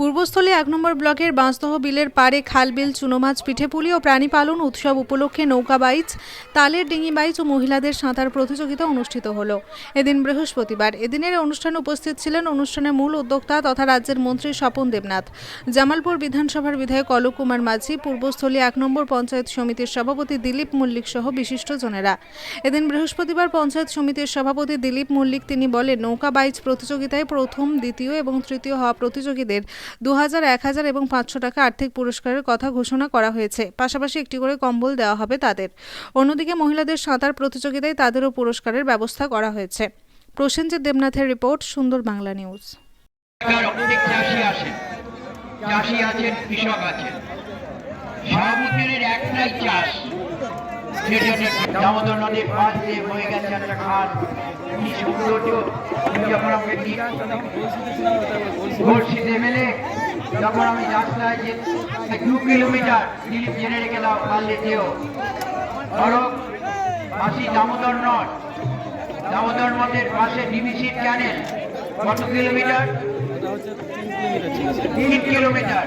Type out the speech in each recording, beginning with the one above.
পূর্বস্থলী এক নম্বর ব্লকের বাঁশদহ বিলের পাড়ে খালবিল চুনোমাছ পিঠেপুলি ও প্রাণী পালন উৎসব উপলক্ষে নৌকা বাইচ, তালের ডিঙি বাইচ ও মহিলাদের সাঁতার প্রতিযোগিতা অনুষ্ঠিত হলো। এদিন বৃহস্পতিবার এদিনের অনুষ্ঠানে উপস্থিত ছিলেন অনুষ্ঠানের মূল উদ্যোক্তা তথা রাজ্যের মন্ত্রী স্বপন দেবনাথ। জামালপুর বিধানসভার বিধায়ক অলোক কুমার মাঝি, পূর্বস্থলী এক নম্বর পঞ্চায়েত সমিতির সভাপতি দিলীপ মল্লিক সহ বিশিষ্টজনেরা। এদিন বৃহস্পতিবার পঞ্চায়েত সমিতির সভাপতি দিলীপ মল্লিক তিনি বলেন, নৌকা বাইচ প্রতিযোগিতায় প্রথম, দ্বিতীয় এবং তৃতীয় হওয়া প্রতিযোগীদের দু হাজার এক হাজার এবং পাঁচশো টাকা আর্থিক পুরস্কারের কথা ঘোষণা করা হয়েছে। পাশাপাশি একটি করে কম্বল দেওয়া হবে তাদের। অন্যদিকে মহিলাদের সাঁতার প্রতিযোগিতায় তাদেরও পুরস্কারের ব্যবস্থা করা হয়েছে। প্রসেনজিৎ দেবনাথের রিপোর্ট, সুন্দর বাংলা নিউজ। এলাকার চাষি আছেন, কৃষক আছেন। শাহাবুদ্দিনের একটাই চাষ। দামোদর নদীর পাশ দিয়ে বয়ে গেছে একটা খাল। কি সৌন্দর্য যখন আমাকে কি মেলে যখন আমি রাস্তায় যে দু কিলোমিটার দিলীপ জেনে রেখে দাও পারলে যেও ধরো পাশি দামোদর নদ। দামোদর নদের পাশে ডিবিসির ক্যানেল কত কিলোমিটার? তিন কিলোমিটার।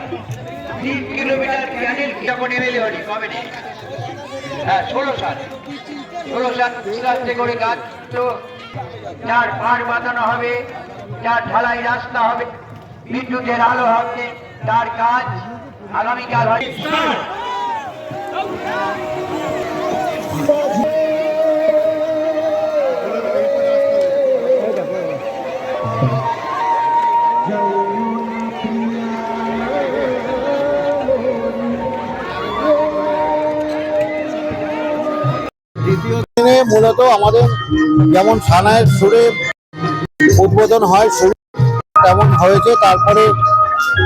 তিন কিলোমিটার ক্যানেল যখন এমএলএ হলি কবে নেই? হ্যাঁ ষোলো সাল। ষোলো সাল রাস্তে করে গাছ তো, যার পাড় বাঁধানো হবে, যার ঢালাই রাস্তা হবে বিদ্যুতের আলো হবে তার কাজ আগামীকাল দিনে মূলত আমাদের যেমন সানায়ের সুরে উদ্বোধন হয় তেমন হয়েছে, তারপরে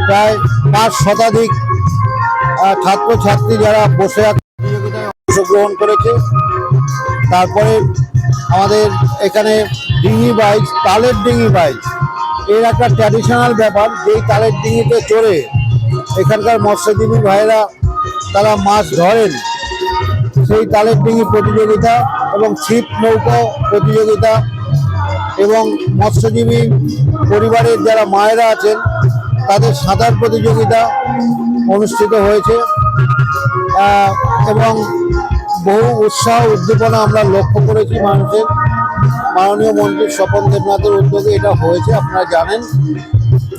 প্রায় পাঁচ শতাধিক ছাত্রছাত্রী যারা বসে প্রতিযোগিতায় অংশগ্রহণ করেছে। তারপরে আমাদের এখানে ডিঙি বাইক তালের ডিঙি বাইক এর একটা ট্র্যাডিশনাল ব্যাপার, যেই তালের ডিঙিতে চড়ে এখানকার মৎস্যজীবী ভাইয়েরা, তারা মাছ ধরেন। সেই তালের ডিঙি প্রতিযোগিতা এবং ছিপ নৌকা প্রতিযোগিতা এবং মৎস্যজীবী পরিবারের যারা মায়েরা আছেন, তাদের সাঁতার প্রতিযোগিতা অনুষ্ঠিত হয়েছে। এবং বহু উৎসাহ, উদ্দীপনা আমরা লক্ষ্য করেছি মানুষের। মাননীয় মন্ত্রী স্বপন দেবনাথের উদ্যোগে এটা হয়েছে, আপনারা জানেন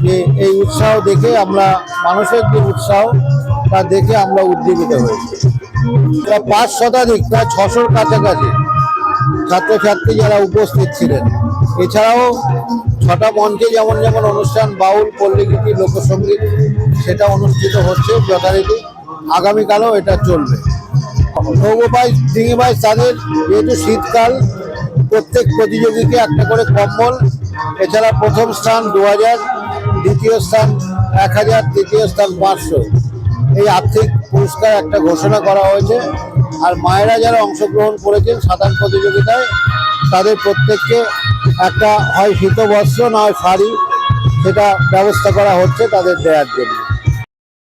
যে এই উৎসাহ দেখে আমরা, মানুষের যে উৎসাহ, তা দেখে আমরা উদ্দীপিত হয়েছি। পাঁচ শতাধিক, প্রায় ছশোর কাছাকাছি ছাত্রছাত্রী যারা উপস্থিত ছিলেন। এছাড়াও ছটা মঞ্চে যেমন যেমন অনুষ্ঠান, বাউল পল্লীগীতি লোকসঙ্গীত, সেটা অনুষ্ঠিত হচ্ছে যথারীতি। আগামীকালও এটা চলবে। নৌকোবাই ডিঙিবাই তাদের যেহেতু শীতকাল, প্রত্যেক প্রতিযোগীকে একটা করে কম্বল। এছাড়া প্রথম স্থান দু হাজার দ্বিতীয় স্থান এক হাজার তৃতীয় স্থান পাঁচশো। এই আর্থিক পুরস্কার একটা ঘোষণা করা হয়েছে। আর মায়েরা যারা অংশগ্রহণ করেছেন সাঁতার প্রতিযোগিতায় তাদের প্রত্যেককে একটা হয় শীতবস্ত্র, না হয় শাড়ি, সেটা ব্যবস্থা করা হচ্ছে তাদের দেওয়ার জন্য।